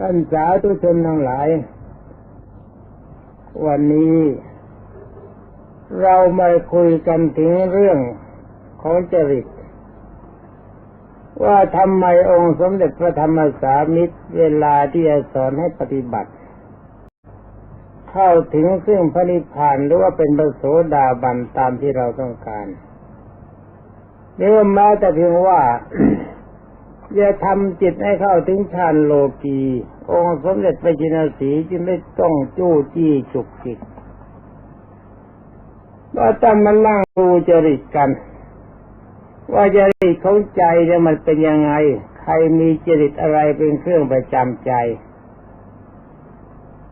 ท่านสาธุชนทั้งหลาย วันนี้ เรามาคุยกันถึงเรื่องของจริต ว่าทำไมองค์สมเด็จพระธรรมสามิตรเวลาที่จะสอนให้ปฏิบัติ เข้าถึงซึ่งพระนิพพานหรือว่าเป็นประโสดาบันตามที่เราต้องการหรือว่าแม้แต่เพียงว่า จะทำจิตให้เข้าถึงฌานโลกีองค์สมเด็จพระจินสีจึงไม่ต้องจู้จี้จุกจิกว่าต้องมานั่งดูจริตกัน ว่าจริตของใจเนี่ยมันเป็นยังไง ใครมีจริตอะไรเป็นเครื่องประจำใจ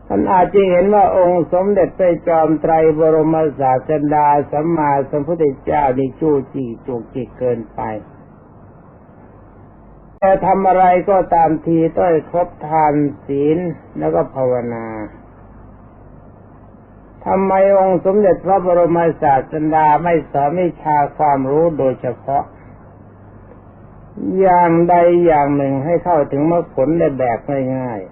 ท่านอาจจะเห็นว่าองค์สมเด็จพระจอมไตรบรมศาสดาสัมมาสัมพุทธเจ้านี่จู้จี้จุกจิกเกินไป แต่ทำอะไรก็ตามทีต้องครบทานศีลแล้วก็ภาวนาทำไมองค์สมเด็จพระบรมศาสดาไม่สอนวิชาความรู้โดยเฉพาะ อย่างใดอย่างหนึ่งให้เข้าถึงมรรคผลในแบบง่ายๆ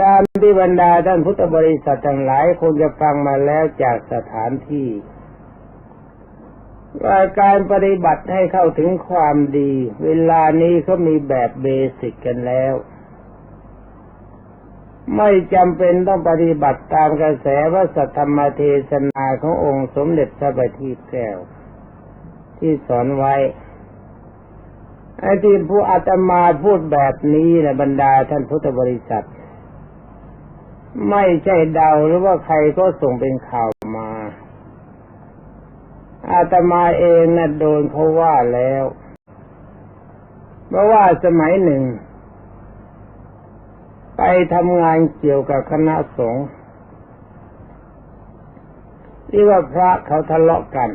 ตามที่บรรดาท่านพุทธบริษัททั้งหลายคงจะฟังมาแล้วจากสถานที่ ว่าการปฏิบัติให้เข้าถึงความดี เวลานี้เขามีแบบเบสิกกันแล้ว ไม่จำเป็นต้องปฏิบัติตามกระแสว่าสัทธรรมเทศนาขององค์สมเด็จพระบัณฑิตแก้ว ที่สอนไว้ไอ้ที่ผู้อาตมาพูดแบบนี้นะบรรดาท่านพุทธบริษัท ไม่ใช่เดาหรือว่าใครก็ส่งเป็นข่าว อาตมาเองนะ่ะโดนเขาว่าแล้วเพราะว่าสมัยหนึ่ง ไปทำงานเกี่ยวกับคณะสงฆ์ที่ว่าพระเขาทะเลาะกัน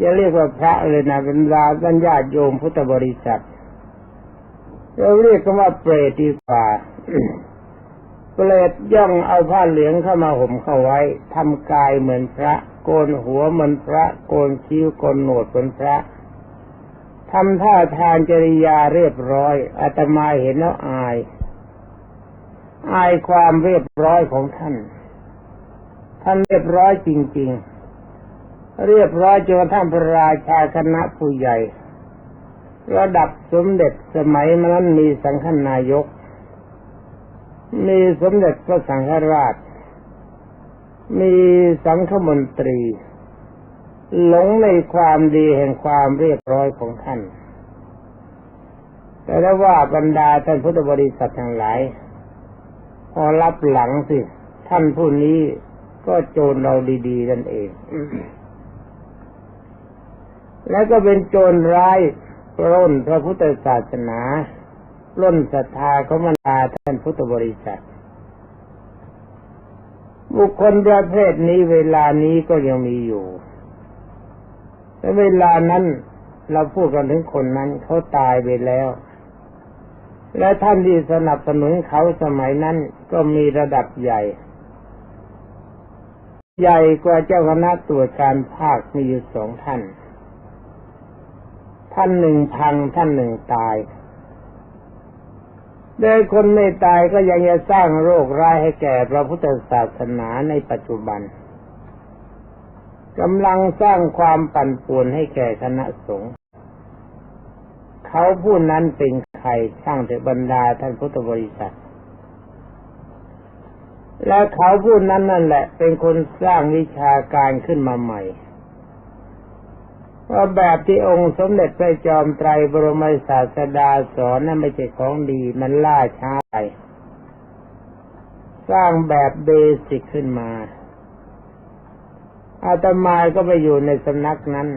จะเรียกว่าพระเลยนะเป็นราบัญญาโยมพุทธบริษัทเราเรียกกันว่าเปรตดีกว่าเปรตย่องเอาผ้าเหลืองเข้ามาห่มเข้าไว้ทำกายเหมือนพระ โกนหัวมือนพระ โกนคิ้วโกนหนวดเหมือนพระทำท่าทางจริยาเรียบร้อยอาตมาเห็นแล้วอาย อายความเรียบร้อยของท่าน ท่านเรียบร้อยจริง ๆ เรียบร้อยจนท่านพระราชาคณะผู้ใหญ่ ระดับสมเด็จสมัยนั้นมีสังฆนายก มีสมเด็จพระสังฆราช มีสังฆมนตรี หลงในความดีแห่งความเรียบร้อยของท่าน แต่ถ้าว่าบรรดาท่านพุทธบริษัททั้งหลาย พอรับหลังสิ ท่านผู้นี้ก็โจรเราดีๆนั่นเอง แล้วก็เป็นโจรร้ายปล้นพระพุทธศาสนาปล้นศรัทธาของบรรดาท่านพุทธบริษัท บุคคลประเภทนี้เวลานี้ก็ยังมีอยู่แต่เวลานั้นเราพูดกันถึงคนนั้นเขาตายไปแล้ว และท่านที่สนับสนุนเขาสมัยนั้นก็มีระดับใหญ่ ใหญ่กว่าเจ้าคณะตรวจการภาคมีอยู่สองท่าน ท่านหนึ่งพังท่านหนึ่งตาย โดยคนไม่ตายก็ยังจะสร้างโรคร้ายให้แก่พระพุทธศาสนาในปัจจุบันกำลังสร้างความปั่นป่วนให้แก่คณะสงฆ์เขาผู้นั้นเป็นใครช่างเถบรรดาท่านพุทธบริษัท และเขาผู้นั้นนั่นแหละ เป็นคนสร้างวิชาการขึ้นมาใหม่ ว่าแบบที่องค์สมเด็จพระจอมไตรบรมศาสดาสอนนั้นไม่ใช่ของดีมันล่าช้าไปสร้างแบบเบสิกขึ้นมา อาตมาก็ไปอยู่ในสำนักนั้น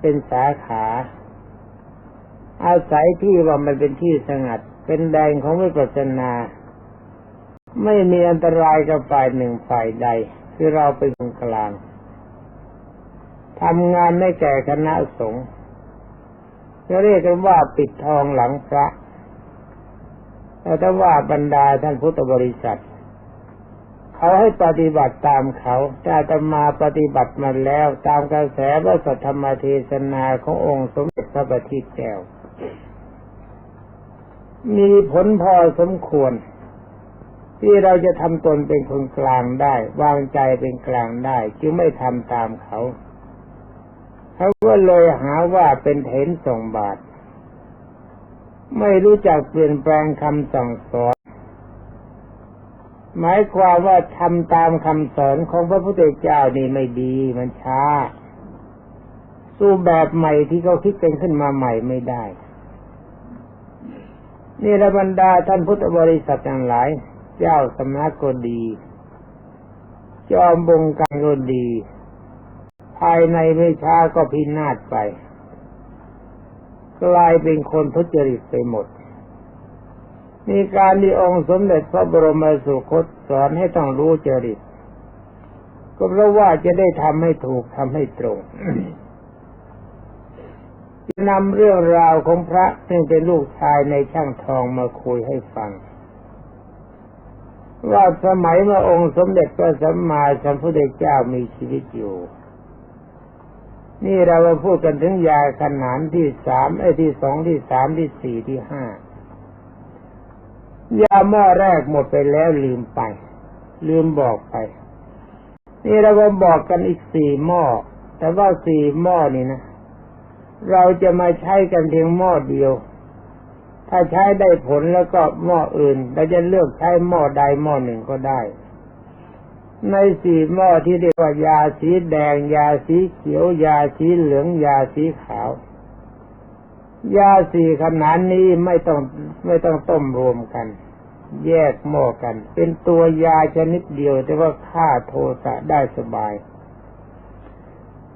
เป็นสาขา อาศัยที่ว่ามันเป็นที่สงัด เป็นแดงของวิปัสสนา ไม่มีอันตรายกับฝ่ายหนึ่งฝ่ายใด คือเราเป็นตรงกลาง ทำงานไม่แก่คณะสงฆ์จะเรียกกันว่าปิดทองหลังพระแต่ถ้าว่าบรรดาท่านพุทธบริษัท เขาให้ปฏิบัติตามเขาแต่จะมาปฏิบัติมาแล้วตามกระแสพระสัทธรรมเทศนาขององค์สมเด็จพระบัณฑิตแก้ว มีผลพอสมควร ที่เราจะทำตนเป็นคนกลางได้ วางใจเป็นกลางได้ จึงไม่ทำตามเขา เขาก็เลยหาว่าเป็นเถนส่งบาตรไม่รู้จักเปลี่ยนแปลงคำสั่งสอน หมายความว่าทำตามคำสอนของพระพุทธเจ้านี่ไม่ดีมันช้า สู้แบบใหม่ที่เขาคิดกันขึ้นมาใหม่ไม่ได้ นี่ระบรรดาท่านพุทธบริษัททั้งหลาย เจ้าสำนักก็ดีจอมบงการก็ดี ภายในไม่ช้าก็พินาศไป กลายเป็นคนทุจริตไปหมด มีการที่องค์สมเด็จพระบรมสุคตสอนให้ต้องรู้จริต ก็เพราะว่าจะได้ทำให้ถูกทำให้ตรงจะนำเรื่องราวของพระซึ่งเป็นลูกชายในช่างทองมาคุยให้ฟัง ว่าสมัยเมื่อองค์สมเด็จพระสัมมาสัมพุทธเจ้ามีชีวิตอยู่ นี่เรามาพูดกันถึงยาขนานที่สามไอ้ที่สองที่สามที่สี่ที่ห้ายาหม้อแรกหมดไปแล้วลืมไป ลืมบอกไป นี่เราก็บอกกันอีกสี่หม้อแต่ว่าสี่หม้อนี่นะเราจะมาใช้กันเพียงหม้อเดียว ถ้าใช้ได้ผลแล้วก็หม้ออื่นเราจะเลือกใช้หม้อใดหม้อหนึ่งก็ได้ ในสี่หม้อที่เรียกว่ายาสีแดง ยาสีเขียว ยาสีเหลือง ยาสีขาวยาสี่ขนาดนี้ไม่ต้องไม่ต้องต้มรวมกัน แยกหม้อกัน เป็นตัวยาชนิดเดียว แต่ว่าฆ่าโทสะได้สบาย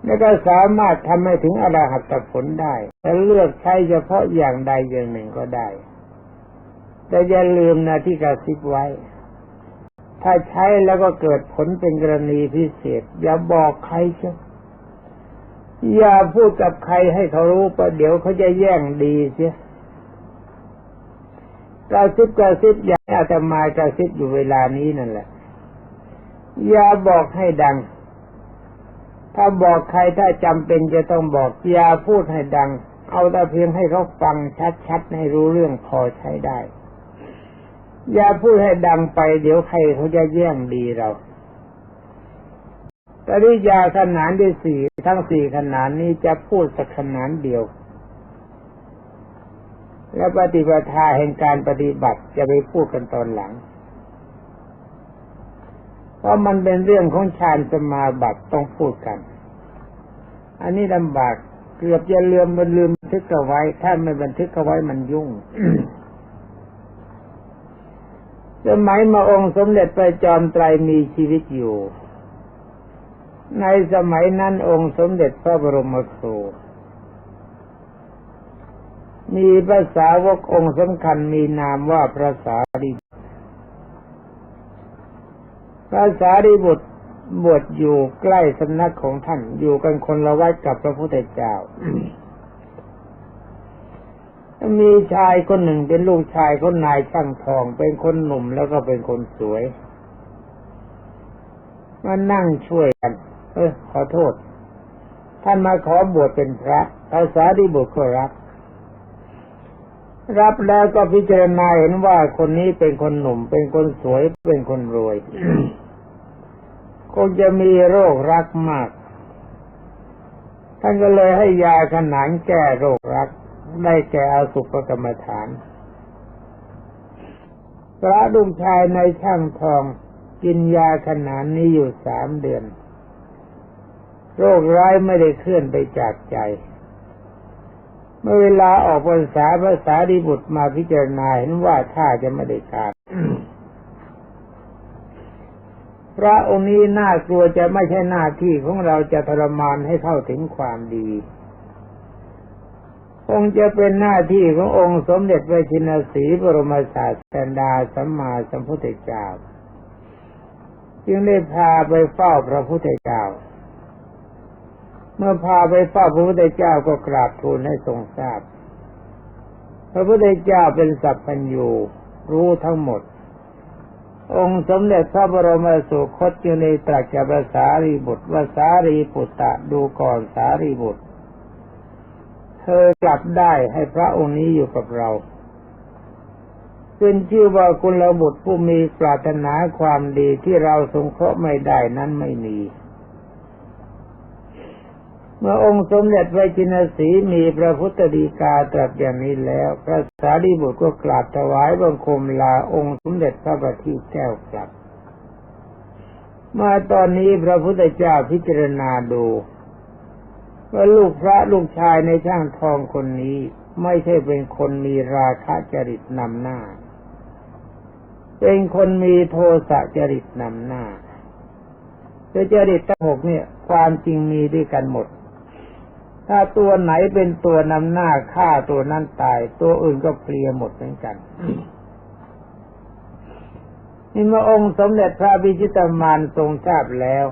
แล้วก็สามารถทำให้ถึงอรหัตผลได้และเลือกใช้เฉพาะอย่างใดอย่างหนึ่งก็ได้ แต่อย่าลืมนะที่กระซิบไว้ ถ้าใช้แล้วก็เกิดผลเป็นกรณีพิเศษ อย่าบอกใครเชียวอย่าพูดกับใครให้เขารู้ประเดี๋ยวเขาจะแย่งดีเสียกระซิบกระซิบอย่างอาตมากระซิบอยู่เวลานี้นั่นแหละ อย่าบอกให้ดัง ถ้าบอกใครถ้าจำเป็นจะต้องบอก อย่าพูดให้ดัง เอาแต่เพียงให้เขาฟังชัดๆให้รู้เรื่องพอใช้ได้ อย่าพูดให้ดังไปเดี๋ยวใครเขาจะแย่งดีเราปริยาขนานที่สี่ทั้งสี่ขนานนี้จะพูดสักขนานเดียว และปฏิปทาแห่งการปฏิบัติจะไปพูดกันตอนหลัง เพราะมันเป็นเรื่องของฌานสมาบัติต้องพูดกัน อันนี้ลำบากเกือบจะลืมมันลืมทึกเอาไว้ ถ้าไม่บันทึกเอาไว้มันยุ่ง สมัยมาองค์สมเด็จพระจอมไตรมีชีวิตอยู่ ในสมัยนั้นองค์สมเด็จพระบรมครูมีภาษาวกองค์สำคัญมีนามว่าพระสารีพระสารีบุตรบวชอยู่ใกล้สำนักของท่านอยู่กันคนละวัดกับพระพุทธเจ้า มีชายคนหนึ่งเป็นลูกชายคนนายช่างทอง เป็นคนหนุ่มแล้วก็เป็นคนสวยมานั่งช่วยกัน เออขอโทษ ท่านมาขอบวชเป็นพระภาษาดีบุตรก็รับ รับแล้วก็พิจารณาเห็นว่าคนนี้เป็นคนหนุ่ม เป็นคนสวย เป็นคนรวย คงจะมีโรครักมาก ท่านก็เลยให้ยาขนานแก้โรครัก ได้แก่อาสุภกรรมฐาน พระลุงชายในช่างทองกินยาขนานนี้อยู่สามเดือน โรคร้ายไม่ได้เคลื่อนไปจากใจ เมื่อเวลาออกพรรษาภาษาดีบุตรมาพิจารณาเห็นว่าถ้าจะไม่ได้การพระองค์นี้น่ากลัวจะไม่ใช่หน้าที่ของเราจะทรมานให้เข้าถึงความดี คงจะเป็นหน้าที่ขององค์สมเด็จพระชินสีบรมศาสดาสัมมาสัมพุทธเจ้า จึงได้พาไปเฝ้าพระพุทธเจ้า เมื่อพาไปเฝ้าพระพุทธเจ้าก็กราบทูลให้ทรงทราบ พระพุทธเจ้าเป็นสัพพัญญูรู้ทั้งหมด องค์สมเด็จพระบรมสุคตอยู่ในตรัสกับภารีบุตรว่าสารีปุตตะดูก่อนสารีบุตร เธอกลับได้ให้พระองค์นี้อยู่กับเราขึ้นชื่อว่ากุณลบุตรผู้มีปรารถนาความดีที่เราสงเคราะห์ไม่ได้นั้นไม่มี เมื่อองค์สมเด็จพระจินสีมีพระพุทธดีกาตรัสอย่างนี้แล้ว พระสารีบุตรก็กราบถวายบังคมลาองค์สมเด็จพระบัณฑิตแก้วกลับ มาตอนนี้พระพุทธเจ้าพิจารณาดู ว่าลูกพระลูกชายในช่างทองคนนี้ไม่ใช่เป็นคนมีราคะจริตนำหน้า เป็นคนมีโทสะจริตนำหน้าแต่จริตทั้งหกเนี่ย ความจริงมีด้วยกันหมด ถ้าตัวไหนเป็นตัวนำหน้าฆ่าตัวนั้นตาย ตัวอื่นก็เพลียหมดเหมือนกันนี่เมื่อองค์สมเด็จพระบิชิตามานทรงทราบแล้ว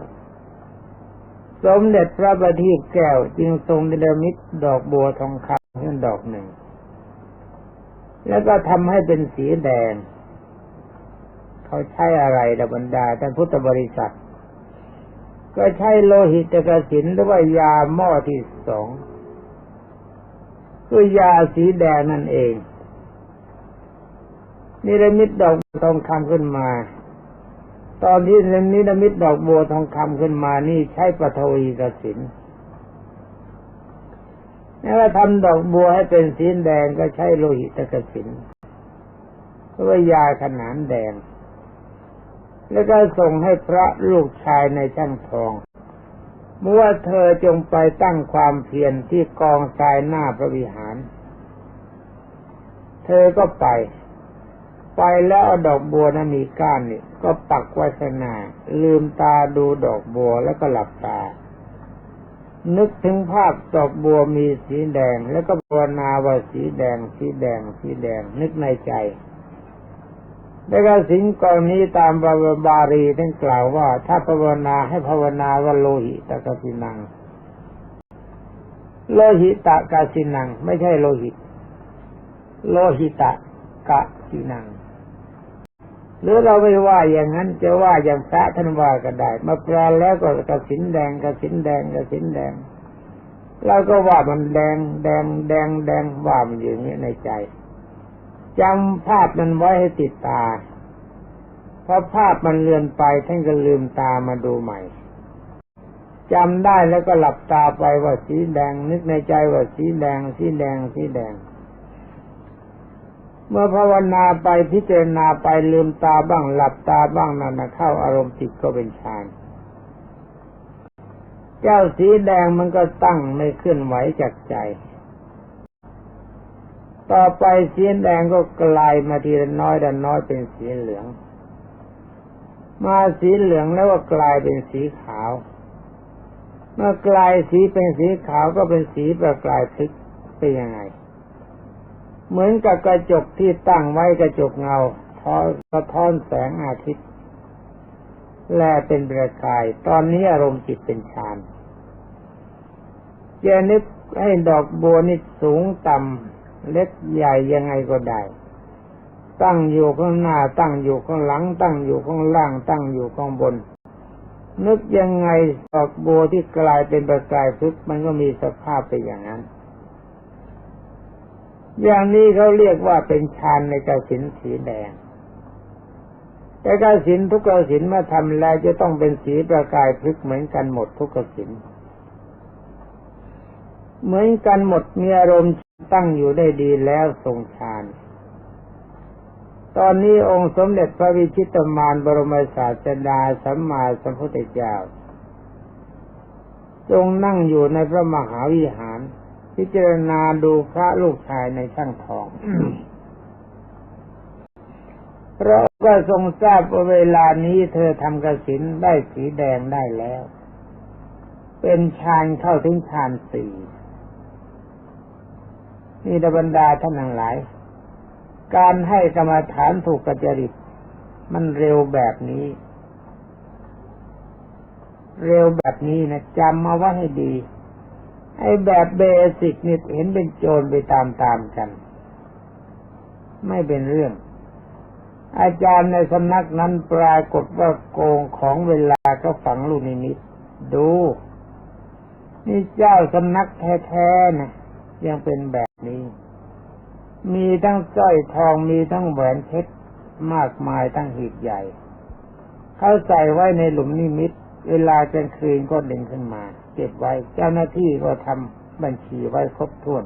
สมเด็จพระบัณฑิตแก้วจึงทรงเนรมิตดอกบัวทองคำขึ้นดอกหนึ่ง แล้วก็ทำให้เป็นสีแดง เขาใช้อะไรดบรรดาท่านพุทธบริษัท ก็ใช้โลหิตกระสินหรือว่ายาหม้อที่สองคือยาสีแดงนั่นเองนิรมิตดอกทองคำขึ้นมา ตอนที่นิรมิตดอกบัวทองคำขึ้นมานี่ใช้ปฐวีกสินแล้วทำดอกบัวให้เป็นสีแดงก็ใช้โลหิตกสินเพราะว่ายาขนานแดง แล้วก็ส่งให้พระลูกชายในช่างทองเมื่อเธอจงไปตั้งความเพียรที่กองทรายหน้าพระวิหาร เธอก็ไป ไปแล้วเอาดอกบัวนะมีก้านนี่ก็ปักไว้ข้างหน้าลืมตาดูดอกบัวแล้วก็หลับตา นึกถึงภาพดอกบัวมีสีแดง แล้วก็ภาวนาว่าสีแดง สีแดง สีแดง นึกในใจแล้วก็สิงกรณีตามบาบารีท่านกล่าวว่า ถ้าภาวนาให้ภาวนาว่าโลหิตกสินัง โลหิตกสินัง ไม่ใช่โลหิต โลหิตกะสินัง หรือเราไม่ว่าอย่างนั้นจะว่าอย่างพระท่านว่าก็ได้ มาแปลแล้วก็กระสินแดงกระสินแดงกระสินแดงเราก็ว่ามันแดงแดงแดงแดงว่ามันอยู่อย่างนี้ในใจจำภาพมันไว้ให้ติดตาพราะภาพมันเลือนไปท่านก็ลืมตามาดูใหม่จำได้แล้วก็หลับตาไปว่าสีแดง นึกในใจว่าสีแดงสีแดงสีแดง เมื่อภาวนาไปพิจารณาไปลืมตาบ้างหลับตาบ้างนั่นนะเข้าอารมณ์จิตก็เป็นฌานเจ้าสีแดงมันก็ตั้งไม่เคลื่อนไหวจากใจ ต่อไปสีแดงก็กลายมาทีละน้อยละน้อยเป็นสีเหลือง มาสีเหลืองแล้วก็กลายเป็นสีขาว เมื่อกลายสีเป็นสีขาวก็เป็นสีประกลายพลิกเป็นยังไง เหมือนกับกระจกที่ตั้งไว้กระจกเงาทอสะท้อนแสงอาทิตย์ แลเป็นประกาย ตอนนี้อารมณ์จิตเป็นฌานจะนึกให้ดอกบัวนี่สูงต่ำเล็กใหญ่ยังไงก็ได้ ตั้งอยู่ข้างหน้า ตั้งอยู่ข้างหลัง ตั้งอยู่ข้างล่าง ตั้งอยู่ข้างบน นึกยังไงดอกบัวที่กลายเป็นประกายพึกมันก็มีสภาพเป็นอย่างนั้น อย่างนี้เขาเรียกว่าเป็นฌานในกสินสีแดง แต่กสินทุกกสินมาทำแล้วจะต้องเป็นสีประกายพลึกเหมือนกันหมดทุกกสินเหมือนกันหมดมีอารมณ์ตั้งอยู่ได้ดีแล้วทรงฌาน ตอนนี้องค์สมเด็จพระวิชิตมารบรมศาสดาสัมมาสัมพุทธเจ้าทรงนั่งอยู่ในพระมหาวิหาร พิจารณาดูพระลูกชายในช่างทองเพราะก็ทรงทราบว่าเวลานี้เธอทำกสินได้สีแดงได้แล้ว เป็นฌานเข้าถึงฌานสี่นี่บรรดาท่านทั้งหลาย การให้กรรมฐานถูกกจริต มันเร็วแบบนี้ เร็วแบบนี้นะจำมาว่าให้ดี ไอ้แบบเบสิกนี่เห็นเป็นโจรไปตามๆกัน ไม่เป็นเรื่อง อาจารย์ในสำนักนั้นปรากฏว่าโกงของเวลาก็ฝังลูกนิมิตดู นี่เจ้าสำนักแท้ๆนะยังเป็นแบบนี้ มีทั้งสร้อยทองมีทั้งแหวนเพชรมากมายทั้งหีบใหญ่ เขาใส่ไว้ในหลุมนิมิต เวลากลางคืนก็ดึงขึ้นมา เก็บไว้ เจ้าหน้าที่ก็ทำบัญชีไว้ครบถ้วน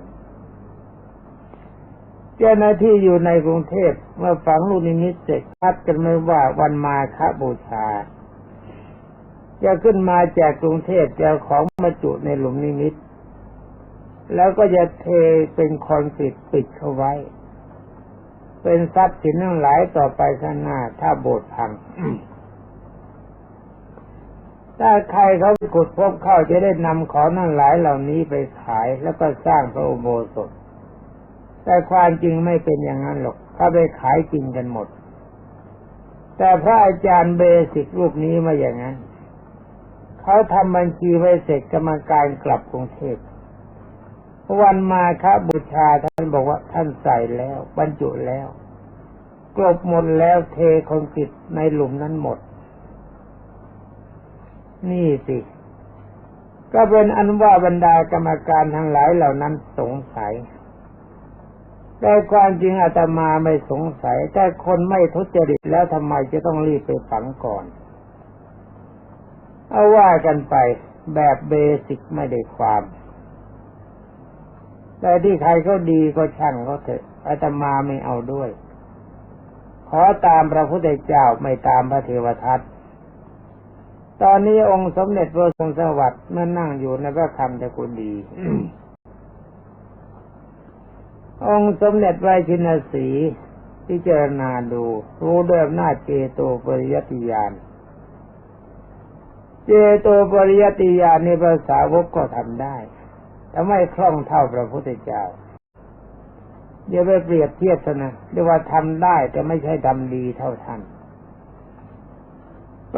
เจ้าหน้าที่อยู่ในกรุงเทพเมื่อฝังลูกนิมิตเสร็จคัดกันไม่ว่าวันมาฆบูชาจะขึ้นมาจากกรุงเทพจะของมาจุในหลุมนิมิต แล้วก็จะเทเป็นคอนกรีตปิดเข้าไว้ เป็นทรัพย์สินทั้งหลายต่อไปข้างหน้า ถ้าโบสถ์พัง ถ้าใครเขาขุดพบเข้าจะได้นำของทั้งหลายเหล่านี้ไปขายแล้วก็สร้างพระอุโบสถ แต่ความจริงไม่เป็นอย่างนั้นหรอกเขาไปขายจริงกันหมด แต่พระอาจารย์เบสิกรูปนี้มาอย่างนั้น เขาทำบัญชีไว้เสร็จกรรมการกลับกรุงเทพวันมาคบูชาท่านบอกว่าท่านใส่แล้ว บรรจุแล้วกลบหมดแล้วเทคอนกรีตในหลุมนั้นหมด นี่สิ ก็เป็นอันว่าบรรดากรรมการทั้งหลายเหล่านั้นสงสัย แต่ความจริงอาตมาไม่สงสัย แต่คนไม่ทุจริตแล้วทำไมจะต้องรีบไปฝังก่อน เอาว่ากันไปแบบเบสิกไม่ได้ความ แต่ที่ใครก็ดีก็ช่างเขาเถอะอาตมาไม่เอาด้วย ขอตามพระพุทธเจ้าไม่ตามพระเทวทัต ตอนนี้องค์สมเด็จพระทรงสวัสดิ์เมื่อนั่งอยู่ในพระคำตะกุดี องค์สมเด็จไวชินสีพิจารณาดูรู้ด้วยอำนาจเจโตปริยติยาน เจโตปริยติยานในภาษาวกก็ทำได้ แต่ไม่คล่องเท่าพระพุทธเจ้า เดี๋ยวไปเปรียบเทียบนะเรียกว่าทำได้แต่ไม่ใช่ทำดีเท่าท่าน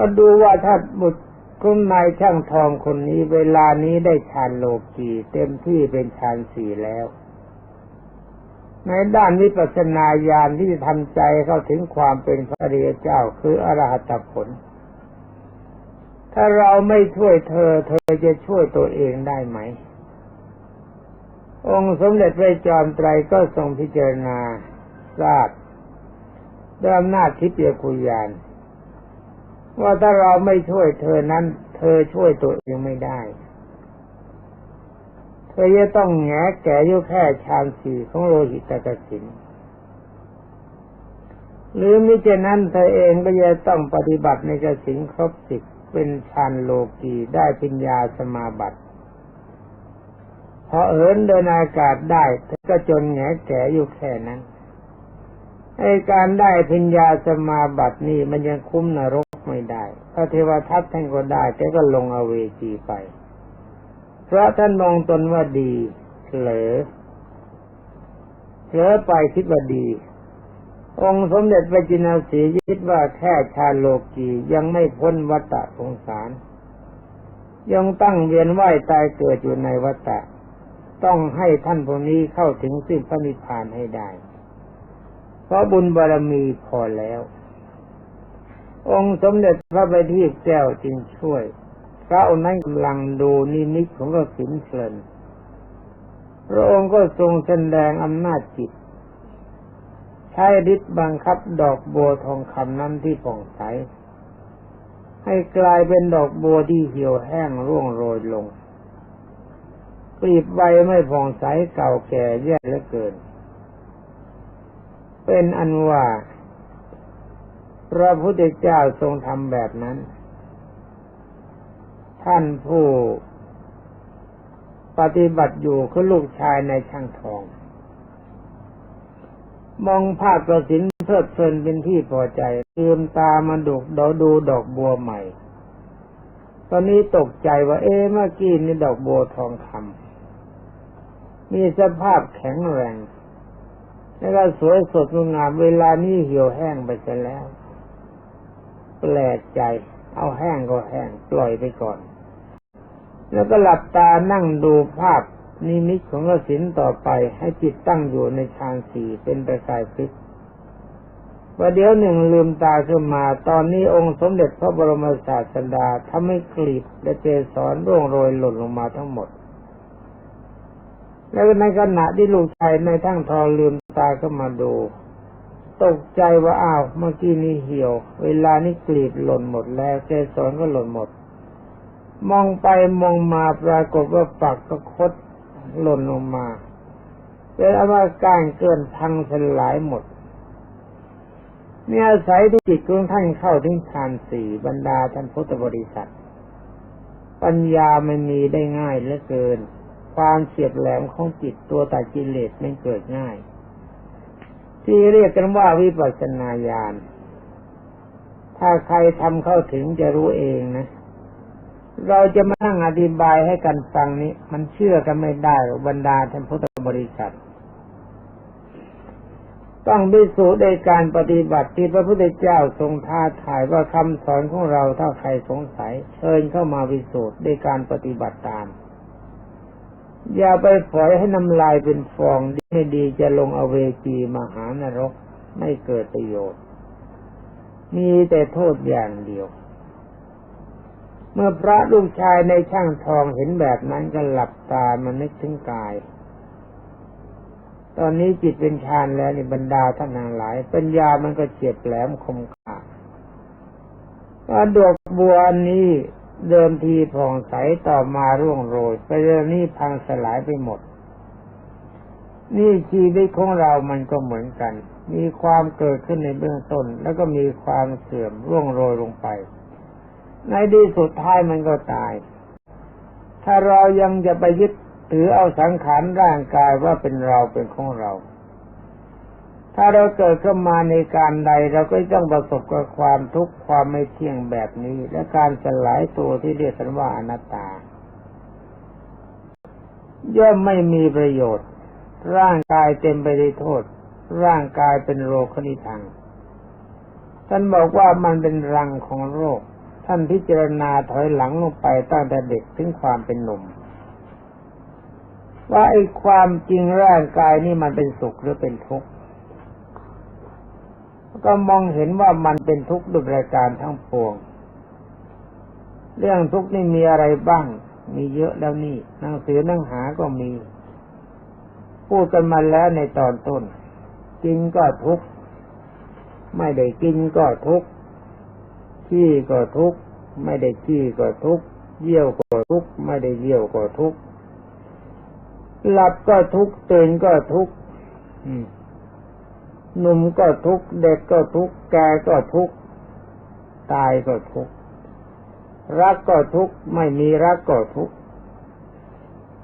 ก็ดูว่าถ้าบุตรคุณนายช่างทองคนนี้เวลานี้ได้ฌานโลกีเต็มที่เป็นฌานสี่แล้ว ในด้านวิปัสสนาญาณที่ทำใจเข้าถึงความเป็นพระเรียเจ้าคืออรหัตผล ถ้าเราไม่ช่วยเธอ เธอจะช่วยตัวเองได้ไหม องค์สมเด็จพระจอมไตรก็ทรงพิจารณาทราบด้วยอำนาจทิพยคุยาน ว่าถ้าเราไม่ช่วยเธอนั้น เธอช่วยตัวเองไม่ได้ เธอจะต้องแงแก่ยุแค่ฌานสี่ของโลหิตกสินหรือมิฉะนั้นเธอเองก็จะต้องปฏิบัติในกสินครบสิบเป็นฌานโลกีได้ปัญญาสมาบัติพอเอินเดินอากาศได้เธอก็จนแงแก่อยู่แค่นั้นไอการได้พิญญาสมาบัตินี่มันยังคุ้มนรก ไม่ได้พระเทวทัตท่านก็ได้ แต่ก็ลงอเวจีไป เพราะท่านมองตนว่าดีเผลอเผลอไปคิดว่าดี องค์สมเด็จพระจินสียึดว่าแค่ชาโลกียังไม่พ้นวัฏสงสาร ยังตั้งเวียนว่ายตายเกิดอยู่ในวัฏต้องให้ท่านพวกนี้เข้าถึงสิ้นพระนิพพานให้ได้ เพราะบุญบารมีพอแล้ว องค์สมเด็จพระบัณฑิตแก้วจึงช่วย พระองค์นั้นกำลังดูนิมิตของกสินเพลินพระองค์ก็ทรงแสดงอำนาจจิต ใช้ฤทธิ์บังคับดอกบัวทองคำนั้นที่ผ่องใส ให้กลายเป็นดอกบัวที่เหี่ยวแห้งร่วงโรยลงกลีบใบไม่ผ่องใสเก่าแก่แย่เหลือเกิน เป็นอันว่า พระพุทธเจ้าทรงทำแบบนั้น ท่านผู้ปฏิบัติอยู่คือลูกชายในช่างทอง มองภาพกระสินเพลิดเพลินเป็นที่พอใจลืมตามาดูดดูดอกบัวใหม่ ตอนนี้ตกใจว่า เอ๊ะเมื่อกี้นี่ดอกบัวทองคำมีสภาพแข็งแรงแล้วก็สวยสดงดงามเวลานี้เหี่ยวแห้งไปเสียแล้ว แปลกใจ เอาแห้งก็แห้งปล่อยไปก่อน แล้วก็หลับตานั่งดูภาพนิมิตของกสินต่อไปให้จิตตั้งอยู่ในฌานสี่เป็นประกายพลิกว่าเดี๋ยวหนึ่งลืมตาขึ้นมา ตอนนี้องค์สมเด็จพระบรมศาสดาทำให้กลีบและเจสอนร่วงโรยหล่นลงมาทั้งหมด แล้วในขณะที่ลูกชายในทั้งทองลืมตาเข้ามาดู ตกใจว่าอ้าวเมื่อกี้นี้เหี่ยว เวลานี้กลีบหล่นหมดแล้วเกสรก็หล่นหมด มองไปมองมาปรากฏว่าปักก็คดหล่นลงมาเป็นอาว่าการเกินพังสลายหมดเนี่อาศัยที่จิตของท่านเข้าถึงฌานสี่บรรดาท่านพุทธบริษัท ปัญญาไม่มีได้ง่ายเหลือเกิน ความเฉียบแหลมของจิตตัวตัดกิเลสไม่เกิดง่าย ที่เรียกกันว่าวิปัสสนาญาณ ถ้าใครทำเข้าถึงจะรู้เองนะ เราจะมานั่งอธิบายให้กันฟังนี้ มันเชื่อกันไม่ได้บรรดาท่านพุทธบริษัท ต้องพิสูจน์ในการปฏิบัติที่พระพุทธเจ้าทรงท้าทายว่าคำสอนของเราถ้าใครสงสัย เชิญเข้ามาพิสูจน์ด้วยการปฏิบัติตาม อย่าไปปล่อยให้น้ำลายเป็นฟองดีไม่ดีจะลงอเวจีมหานรก ไม่เกิดประโยชน์ มีแต่โทษอย่างเดียว เมื่อพระลูกชายในช่างทองเห็นแบบนั้นก็หลับตามันนึกถึงกาย ตอนนี้จิตเป็นฌานแล้วในบรรดาท่านทั้งหลาย ปัญญามันก็เฉียบแหลมคมขาดว่าดอกบัวนี้ เดิมทีผ่องใสต่อมาร่วงโรยไปเรื่องนี้พังสลายไปหมด นี่ชีวิตของเรามันก็เหมือนกัน มีความเกิดขึ้นในเบื้องต้น แล้วก็มีความเสื่อมร่วงโรยลงไป ในที่สุดท้ายมันก็ตาย ถ้าเรายังจะไปยึดถือเอาสังขารร่างกายว่าเป็นเราเป็นของเรา ถ้าเราเกิดขึ้นมาในการใดเราก็ต้องประสบกับความทุกข์ความไม่เที่ยงแบบนี้ และการสลายตัวที่เรียกกันว่าอนัตตา ย่อมไม่มีประโยชน์ ร่างกายเต็มไปด้วยโทษ ร่างกายเป็นโรคนิทังท่านบอกว่ามันเป็นรังของโรค ท่านพิจารณาถอยหลังลงไปตั้งแต่เด็กถึงความเป็นหนุ่มว่าไอ้ความจริงร่างกายนี่มันเป็นสุขหรือเป็นทุกข์ ก็มองเห็นว่ามันเป็นทุกข์ด้วยประการทั้งปวง เรื่องทุกข์นี่มีอะไรบ้าง มีเยอะแล้วนี่หนังสือหนังหาก็มี พูดกันมาแล้วในตอนต้น กินก็ทุกข์ ไม่ได้กินก็ทุกข์ ขี้ก็ทุกข์ ไม่ได้ขี้ก็ทุกข์ เยี่ยวก็ทุกข์ ไม่ได้เยี่ยวก็ทุกข์ หลับก็ทุกข์ ตื่นก็ทุกข์ หนุ่มก็ทุกเด็กก็ทุกแก่ก็ทุกตายก็ทุกรักก็ทุกไม่มีรักก็ทุก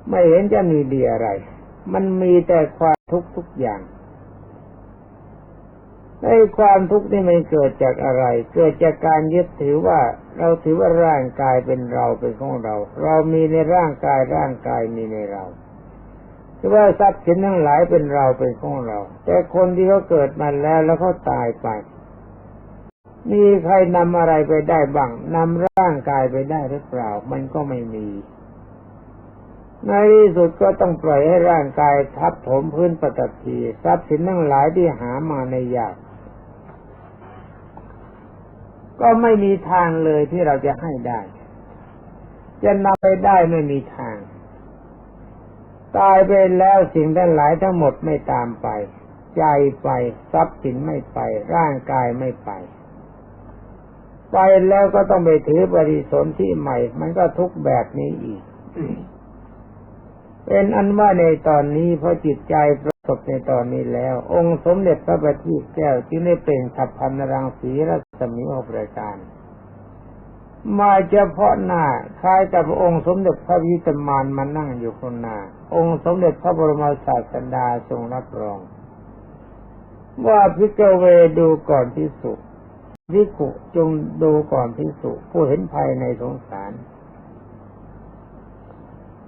ไม่เห็นจะมีดีอะไร มันมีแต่ความทุกข์ทุกอย่างไอ้ความทุกข์นี่มันเกิดจากอะไร เกิดจากการยึดถือว่าเราถือว่าร่างกายเป็นเราเป็นของเรา เรามีในร่างกายร่างกายมีในเราือว่าทรัพย์สินทั้งหลายเป็นเราเป็นของเรา แต่คนที่เขาเกิดมาแล้วแล้วเขาตายไป มีใครนำอะไรไปได้บ้างนำร่างกายไปได้หรือเปล่า มันก็ไม่มีในที่สุดก็ต้องปล่อยให้ร่างกายทับถมพื้นปฐพีทรัพย์สินทั้งหลายที่หามาในยากก็ไม่มีทางเลยที่เราจะให้ได้ จะนำไปได้ไม่มีทาง ตายไปแล้วสิ่งทั้งหลายทั้งหมดไม่ตามไป ใจไปทรัพย์สินไม่ไป ร่างกายไม่ไป ไปแล้วก็ต้องไปถือปฏิสนธิใหม่ มันก็ทุกแบบนี้อีก เป็นอันว่าในตอนนี้พอจิตใจประสบในตอนนี้แล้ว องค์สมเด็จพระบัณฑิตแก้วจึงได้เป็นขับพันรังสีรัศมีอภรการ มาเฉพาะหน้าคล้ายกับองค์สมเด็จพระวิตมานมานั่งอยู่คนหน้า องค์สมเด็จพระบรมศาสดาทรงรับรอง ว่าพิกเวดูก่อนพิสุวิขุจงดูก่อนพิสุผู้เห็นภัยในสงสาร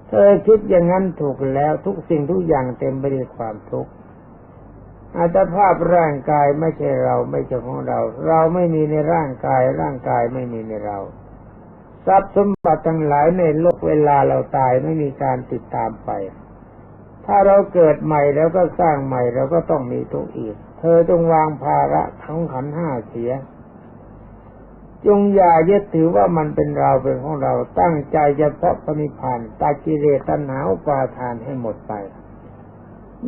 เธอคิดอย่างนั้นถูกแล้วทุกสิ่งทุกอย่างเต็มไปด้วยความทุกข์อัตภาพร่างกายไม่ใช่เราไม่ใช่ของเรา เราไม่มีในร่างกาย ร่างกายไม่มีในเรา ทรัพย์สมบัติทั้งหลายในโลกเวลาเราตายไม่มีการติดตามไป ถ้าเราเกิดใหม่แล้วก็สร้างใหม่เราก็ต้องมีทุกข์อีก เธอจงวางภาระทั้งขันห้าเสีย จงอย่ายึดถือว่ามันเป็นเราเป็นของเราตั้งใจเฉพาะปณิพันธ์ตัดกิเลสตัณหาอุปาทานให้หมดไป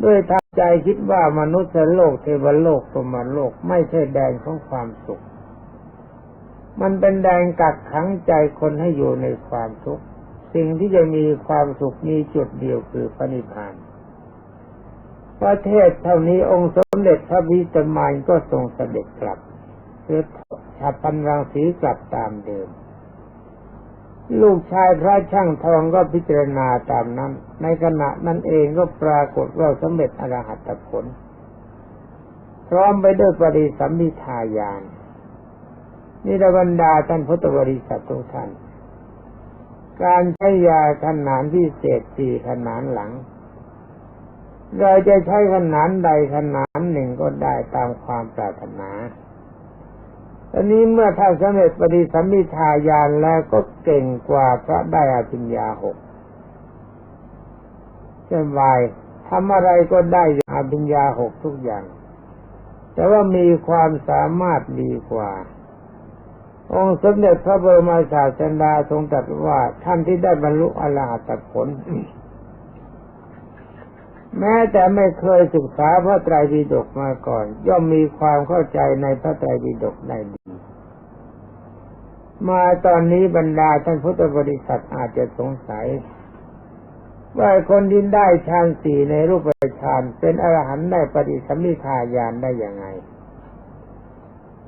ด้วยทางใจคิดว่ามนุษย์โลกเทวโลกพรหมโลกไม่ใช่แดนของความสุข มันเป็นแดนกักขังใจคนให้อยู่ในความทุกข์สิ่งที่จะมีความสุขมีจุดเดียวคือพระนิพพานประเทศเท่านี้องค์สมเด็จพระวิตรมานก็ทรงเสด็จกลับคือฉับพันรังสีกลับตามเดิม ลูกชายพระช่างทองก็พิจารณาตามนั้น ในขณะนั้นเองก็ปรากฏว่าสมเด็จอรหัตผล พร้อมไปด้วยปริสัมมิทายาน นิรบรรดาท่านพุทธบริษัททุกท่าน การใช้ยาขนานพิเศษสี่ขนานหลัง เราจะใช้ขนานใดขนานหนึ่งก็ได้ตามความปรารถนาตอนนี้เมื่อท่านสำเร็จปฏิสัมมิทายานแล้วก็เก่งกว่าพระได้อภิญญาหกสบายทำอะไรก็ได้อภิญญาหกทุกอย่าง แต่ว่ามีความสามารถดีกว่า องค์สมเด็จพระบรมศาสดาทรงตรัสว่าท่านที่ได้บรรลุอรหัตผล แม้แต่ไม่เคยศึกษาพระไตรปิฎกมาก่อน ย่อมมีความเข้าใจในพระไตรปิฎกได้ดี มาตอนนี้บรรดาท่านพุทธบริษัทอาจจะสงสัย ว่าคนที่ได้ฌานสี่ในรูปฌานเป็นอรหันต์ได้ปฏิสัมมิทายานได้ยังไง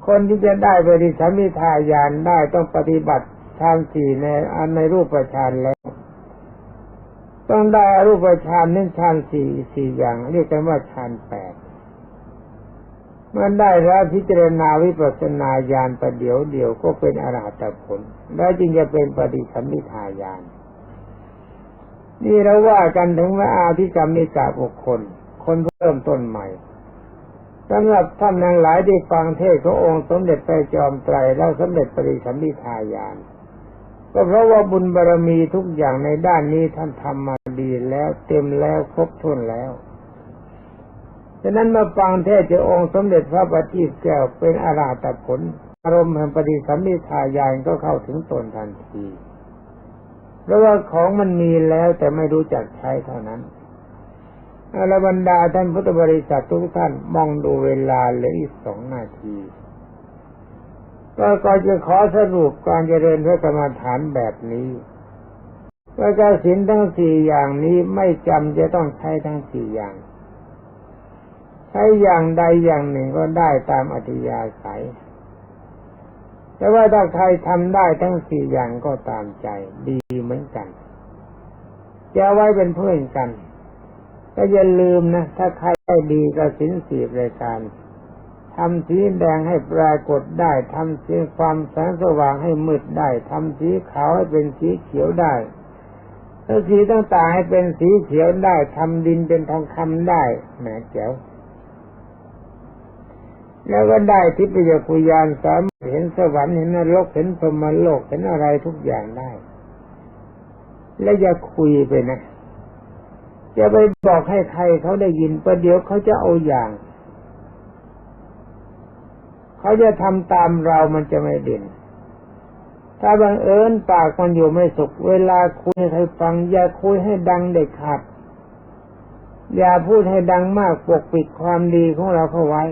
คนที่จะได้ปฏิสัมมิทายานได้ต้องปฏิบัติฌานสี่ในอันในรูปฌานแล้ว ต้องได้รูปฌานนั้นฌานสี่สี่อย่างเรียกกันว่าฌานแปดเมื่อได้แล้วพิจารณาวิปัสสนาญาณประเดี๋ยวเดียวก็เป็นอรหัตผล แล้วจึงจะเป็นปฏิสัมมิทายานนี่เราว่ากันถึงว่าอาภิกรรมมิจาบุคคล คนเริ่มต้นใหม่ สำหรับท่านทั้งหลายที่ฟังเทศขององค์สมเด็จพระจอมไตรแล้วสมเด็จปริสัมมิทายานก็เพราะว่าบุญบารรมีทุกอย่างในด้านนี้ท่านทำมาดีแล้วเต็มแล้วครบถ้วนแล้วฉะนั้นมาฟังเทศจาองค์สมเด็จพระบัณฑิตแก้วเป็นอาราตผล อารมณ์แห่งปฏิสัมมิทายานก็เข้าถึงตนทันทีเพราะว่าของมันมีแล้วแต่ไม่รู้จักใช้เท่านั้น อรบรรดาท่านพุทธบริษัททุกท่านมองดูเวลาเหลืออีกสองนาที ก็ก็จะขอสรุปการเจริญพระกรรมฐานแบบนี้ว่าการศีลทั้งสี่อย่างนี้ไม่จำจะต้องใช้ทั้งสี่อย่าง ใช้อย่างใดอย่างหนึ่งก็ได้ตามอัธยาศัย แต่ว่าถ้าใครทำได้ทั้งสี่อย่างก็ตามใจดีเหมือนกันจะไว้เป็นเพื่อนกัน ก็อย่าลืมนะ ถ้าใครได้ดีก็สินสีรายการทำสีแดงให้ปรากฏได้ทำสีความแสงสว่างให้มืดได้ทำสีขาวให้เป็นสีเขียวได้ถ้าสีต่างๆให้เป็นสีเขียวได้ทำดินเป็นทองคำได้แหมแจ๋วแล้วก็ได้ทิพยคุยานสามารถเห็นสวรรค์เห็นนรกเห็นพรมโลกเห็นอะไรทุกอย่างได้ และอย่าคุยไปนะ จะไปบอกให้ใครเขาได้ยินประเดี๋ยวเขาจะเอาอย่าง เขาจะทำตามเรามันจะไม่เด่น ถ้าบังเอิญปากมันอยู่ไม่สุข เวลาคุยให้ใครฟัง อย่าคุยให้ดังเด็ดขาดอย่าพูดให้ดังมากปกปิดความดีของเราเข้าไว้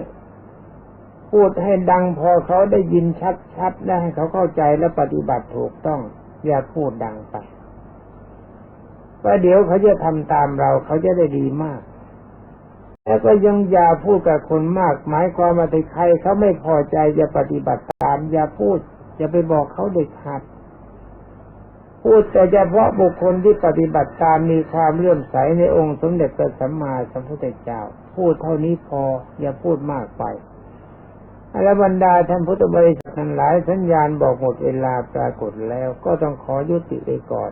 พูดให้ดังพอเขาได้ยินชัดๆได้ให้เขาเข้าใจและปฏิบัติถูกต้อง อย่าพูดดังไป ว่าเดี๋ยวเขาจะทำตามเราเขาจะได้ดีมาก แล้วก็ยังอย่าพูดกับคนมากหมายความว่าใครเขาไม่พอใจจะปฏิบัติตาม อย่าพูด อย่าไปบอกเขาเด็ดขาดพูดแต่เฉพาะบุคคลที่ปฏิบัติตามมีความเลื่อมใสในองค์สมเด็จพระสัมมาสัมพุทธเจ้า พูดเท่านี้พอ อย่าพูดมากไปอรบรรดาท่านพุทธบริษัททั้งหลายสัญญาณบอกหมดเวลาปรากฏแล้วก็ต้องขอยุติไปก่อน